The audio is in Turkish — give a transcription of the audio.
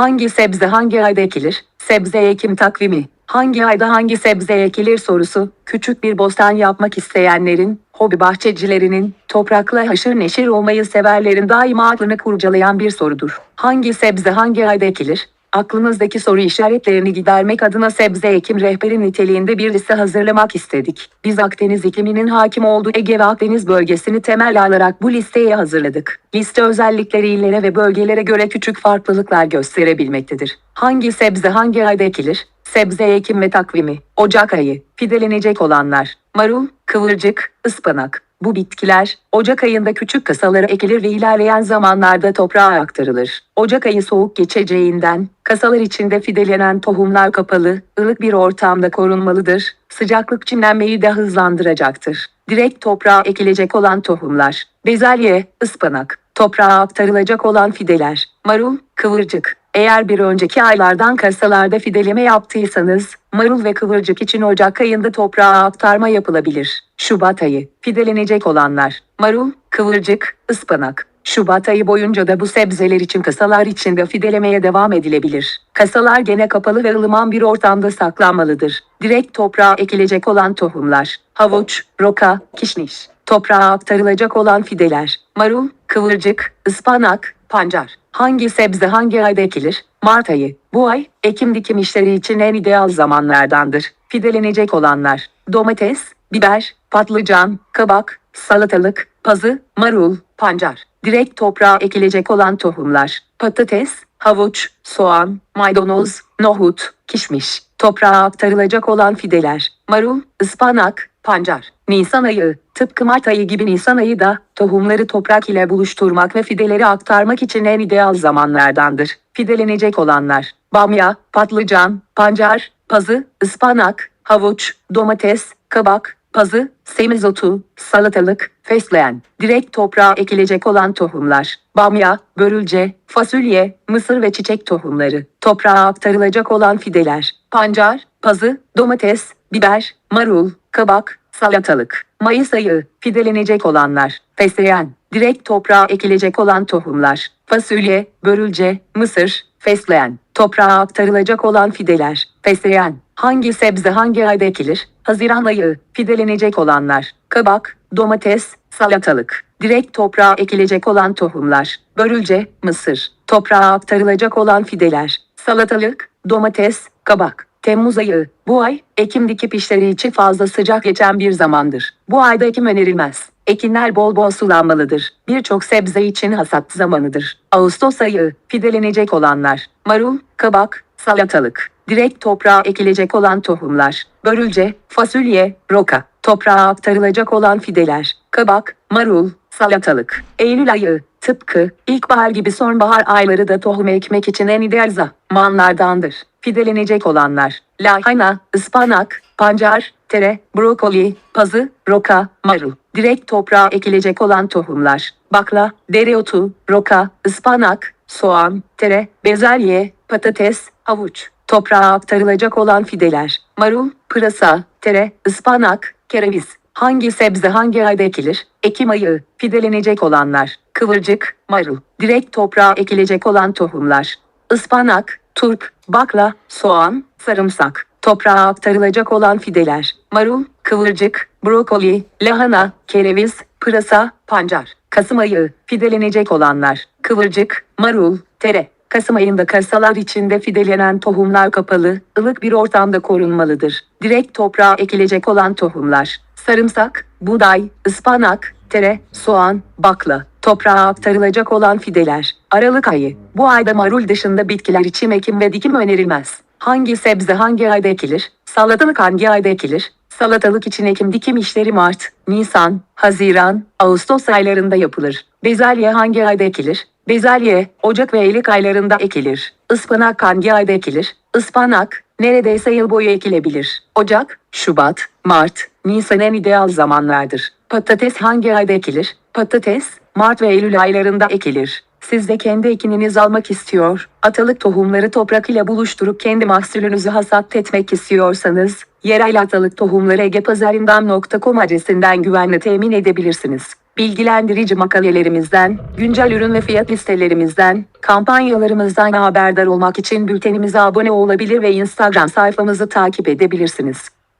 Hangi sebze hangi ayda ekilir? Sebze ekim takvimi. Hangi ayda hangi sebze ekilir sorusu, küçük bir bostan yapmak isteyenlerin, hobi bahçecilerinin, toprakla haşır neşir olmayı severlerin daima aklını kurcalayan bir sorudur. Hangi sebze hangi ayda ekilir? Aklınızdaki soru işaretlerini gidermek adına sebze ekim rehberi niteliğinde bir liste hazırlamak istedik. Biz Akdeniz ikliminin hakim olduğu Ege ve Akdeniz bölgesini temel alarak bu listeyi hazırladık. Liste özellikleri illere ve bölgelere göre küçük farklılıklar gösterebilmektedir. Hangi sebze hangi ayda ekilir? Sebze ekim ve takvimi. Ocak ayı. Fidelenecek olanlar. Marul, kıvırcık, ıspanak. Bu bitkiler Ocak ayında küçük kasalara ekilir ve ilerleyen zamanlarda toprağa aktarılır. Ocak ayı soğuk geçeceğinden kasalar içinde fidelenen tohumlar kapalı, ılık bir ortamda korunmalıdır. Sıcaklık çimlenmeyi de hızlandıracaktır. Direkt toprağa ekilecek olan tohumlar. Bezelye, ıspanak. Toprağa aktarılacak olan fideler. Marul, kıvırcık. Eğer bir önceki aylardan kasalarda fideleme yaptıysanız, marul ve kıvırcık için Ocak ayında toprağa aktarma yapılabilir. Şubat ayı, fidelenecek olanlar, marul, kıvırcık, ıspanak. Şubat ayı boyunca da bu sebzeler için kasalar içinde fidelemeye devam edilebilir. Kasalar gene kapalı ve ılıman bir ortamda saklanmalıdır. Direkt toprağa ekilecek olan tohumlar, havuç, roka, kişniş. Toprağa aktarılacak olan fideler, marul, kıvırcık, ıspanak, pancar. Hangi sebze hangi ayda ekilir? Mart ayı. Bu ay, ekim dikim işleri için en ideal zamanlardandır. Fidelenecek olanlar, domates, biber, patlıcan, kabak, salatalık, pazı, marul, pancar. Direkt toprağa ekilecek olan tohumlar, patates, havuç, soğan, maydanoz, nohut, kişmiş. Toprağa aktarılacak olan fideler, marul, ıspanak, pancar. Nisan ayı, tıpkı Mart ayı gibi Nisan ayı da tohumları toprak ile buluşturmak ve fideleri aktarmak için en ideal zamanlardandır. Fidelenecek olanlar, bamya, patlıcan, pancar, pazı, ıspanak, havuç, domates, kabak, pazı, semizotu, salatalık, fesleğen. Direkt toprağa ekilecek olan tohumlar, bamya, börülce, fasulye, mısır ve çiçek tohumları. Toprağa aktarılacak olan fideler, pancar, pazı, domates, biber, marul, kabak, salatalık. Mayıs ayı, fidelenecek olanlar, fesleğen. Direkt toprağa ekilecek olan tohumlar, fasulye, börülce, mısır, fesleğen. Toprağa aktarılacak olan fideler, fesleğen. Hangi sebze hangi ayda ekilir? Haziran ayı, fidelenecek olanlar, kabak, domates, salatalık. Direkt toprağa ekilecek olan tohumlar, börülce, mısır. Toprağa aktarılacak olan fideler, salatalık, domates, kabak. Temmuz ayı, bu ay, ekim dikip işleri için fazla sıcak geçen bir zamandır. Bu ayda ekim önerilmez. Ekinler bol bol sulanmalıdır. Birçok sebze için hasat zamanıdır. Ağustos ayı, fidelenecek olanlar, marul, kabak, salatalık. Direkt toprağa ekilecek olan tohumlar, börülce, fasulye, roka. Toprağa aktarılacak olan fideler, kabak, marul, salatalık. Eylül ayı, tıpkı ilkbahar gibi sonbahar ayları da tohum ekmek için en ideal zamanlardandır. Fidelenecek olanlar, lahana, ıspanak, pancar, tere, brokoli, pazı, roka, marul. Direkt toprağa ekilecek olan tohumlar, bakla, dereotu, roka, ıspanak, soğan, tere, bezelye, patates, havuç. Toprağa aktarılacak olan fideler, marul, pırasa, tere, ıspanak, kereviz. Hangi sebze hangi ayda ekilir? Ekim ayı, fidelenecek olanlar, kıvırcık, marul. Direkt toprağa ekilecek olan tohumlar, ıspanak, turp, bakla, soğan, sarımsak. Toprağa aktarılacak olan fideler, marul, kıvırcık, brokoli, lahana, kereviz, pırasa, pancar. Kasım ayı, fidelenecek olanlar, kıvırcık, marul, tere. Kasım ayında kasalar içinde fidelenen tohumlar kapalı, ılık bir ortamda korunmalıdır. Direkt toprağa ekilecek olan tohumlar, sarımsak, buğday, ıspanak, tere, soğan, bakla. Toprağa aktarılacak olan fideler, Aralık ayı. Bu ayda marul dışında bitkiler için ekim ve dikim önerilmez. Hangi sebze hangi ayda ekilir? Salatalık hangi ayda ekilir? Salatalık için ekim dikim işleri Mart, Nisan, Haziran, Ağustos aylarında yapılır. Bezelye hangi ayda ekilir? Bezelye, Ocak ve Eylül aylarında ekilir. Ispanak hangi ayda ekilir? Ispanak, neredeyse yıl boyu ekilebilir. Ocak, Şubat, Mart, Nisan en ideal zamanlardır. Patates hangi ayda ekilir? Patates, Mart ve Eylül aylarında ekilir. Siz de kendi ekininiz almak istiyor, atalık tohumları toprak ile buluşturup kendi mahsulünüzü hasat etmek istiyorsanız, yerel atalık tohumları egepazarından.com adresinden güvenle temin edebilirsiniz. Bilgilendirici makalelerimizden, güncel ürün ve fiyat listelerimizden, kampanyalarımızdan haberdar olmak için bültenimize abone olabilir ve Instagram sayfamızı takip edebilirsiniz.